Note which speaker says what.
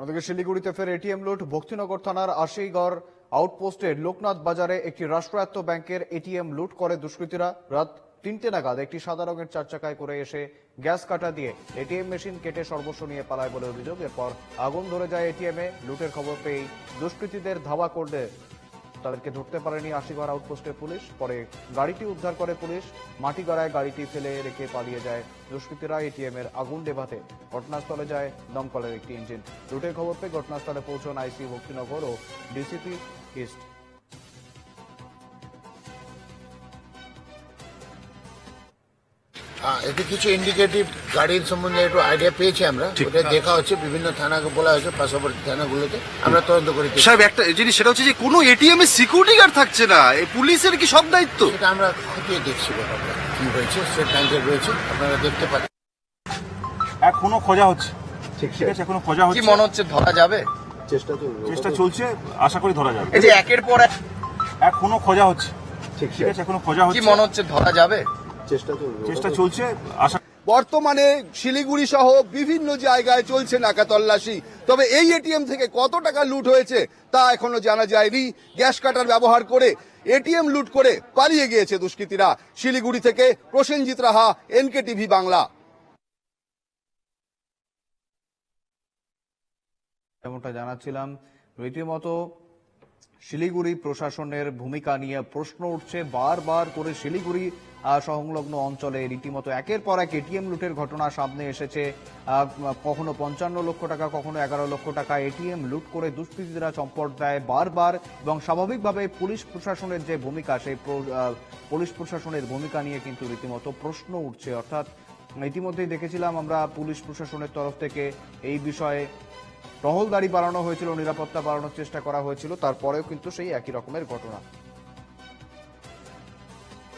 Speaker 1: অন্যদিকে শিলিগুড়িতে ফের এটিএম লুট। ভক্তিনগর থানার আশিগড় আউটপোস্টের লোকনাথ বাজারে একটি রাষ্ট্রায়ত্ত ব্যাংকের এটিএম লুট করে দুষ্কৃতীরা। রাত তিনটে নাগাদ একটি সাদা রঙের চার চাকায় করে এসে গ্যাস কাটা দিয়ে এটিএম মেশিন কেটে সর্বস্ব নিয়ে পালায় বলে অভিযোগ। এরপর আগুন ধরে যায় এটিএম। এ লুটের খবর পেয়ে দুষ্কৃতীদের ধাওয়া করলে তাদেরকে ধরতে পারেনি আশিগড় আউটপোস্টের পুলিশ। পরে গাড়িটি উদ্ধার করে পুলিশ। মাটি গড়ায় গাড়িটি ফেলে রেখে পালিয়ে যায় দুষ্কৃতীরা এটিএম এর আগুন নেভাতে ঘটনাস্থলে যায় দমকলের একটি ইঞ্জিন। লুটের খবর পেয়ে ঘটনাস্থলে পৌঁছন আইসি ভক্তিনগর ও ডিসিপি ইস্ট।
Speaker 2: এতে কিছু ইন্ডিকেটিভ গাড়ির সম্বন্ধে একটু আইডিয়া পেয়েছি আমরা। ওটা দেখা হচ্ছে বিভিন্ন থানাকে বলা হয়েছে পার্শ্ববর্তী থানাগুলোতে। আমরা তদন্ত করে দেখছি।
Speaker 3: সাহেব একটা জিনিস সেটা হচ্ছে যে কোনো এটিএম এ সিকিউরিটি গার্ড থাকছে না। এই পুলিশের কি সব দায়িত্ব?
Speaker 2: সেটা আমরা খতিয়ে দেখছি ব্যাপারটা। কি হয়েছে? স্টেট ব্যাংকের রয়েছে। আপনারা দেখতে পাচ্ছেন
Speaker 4: এখনও খোঁজা হচ্ছে। ঠিক আছে এখনও খোঁজা
Speaker 5: কি মনে হচ্ছে ধরা যাবে?
Speaker 4: চেষ্টা চলছে আশা করি ধরা যাবে।
Speaker 5: এই যে একের পর এক
Speaker 4: এখনও খোঁজা হচ্ছে। ঠিক আছে এখনও খোঁজা
Speaker 5: কি মনে হচ্ছে ধরা যাবে?
Speaker 4: চেষ্টা চলছে আশা
Speaker 6: বর্তমানে শিলিগুড়ি সহ বিভিন্ন জায়গায় চলছে নাকা তল্লাশি তবে এই এটিএম থেকে কত টাকা লুট হয়েছে তা এখনও জানা যায়নি। গ্যাস কাটার ব্যবহার করে এটিএম লুট করে পালিয়ে গিয়েছে দুষ্কৃতীরা। শিলিগুড়ি থেকে প্রসেনজিৎ রাহা এনকে টিভি বাংলা।
Speaker 1: যেমনটা জানাচ্ছিলাম রীতিমতো শিলিগুড়ি প্রশাসনের ভূমিকা নিয়ে প্রশ্ন উঠছে। বারবার করে শিলিগুড়ি সংলগ্ন অঞ্চলে রীতিমতো একের পর এক এটিএম লুটের ঘটনা সামনে এসেছে। কখনো পঞ্চান্ন লক্ষ টাকা, কখনো এগারো লক্ষ টাকা এটিএম লুট করে দুষ্কৃতীরা চম্পট দেয় বারবার এবং স্বাভাবিকভাবে পুলিশ প্রশাসনের যে ভূমিকা, সেই পুলিশ প্রশাসনের ভূমিকা নিয়ে কিন্তু রীতিমতো প্রশ্ন উঠছে। অর্থাৎ ইতিমধ্যেই দেখেছিলাম আমরা পুলিশ প্রশাসনের তরফ থেকে এই বিষয়ে টহলদারি বাড়ানো হয়েছিল, নিরাপত্তা বাড়ানোর চেষ্টা করা হয়েছিল, তারপরেও কিন্তু সেই একই রকমের ঘটনা।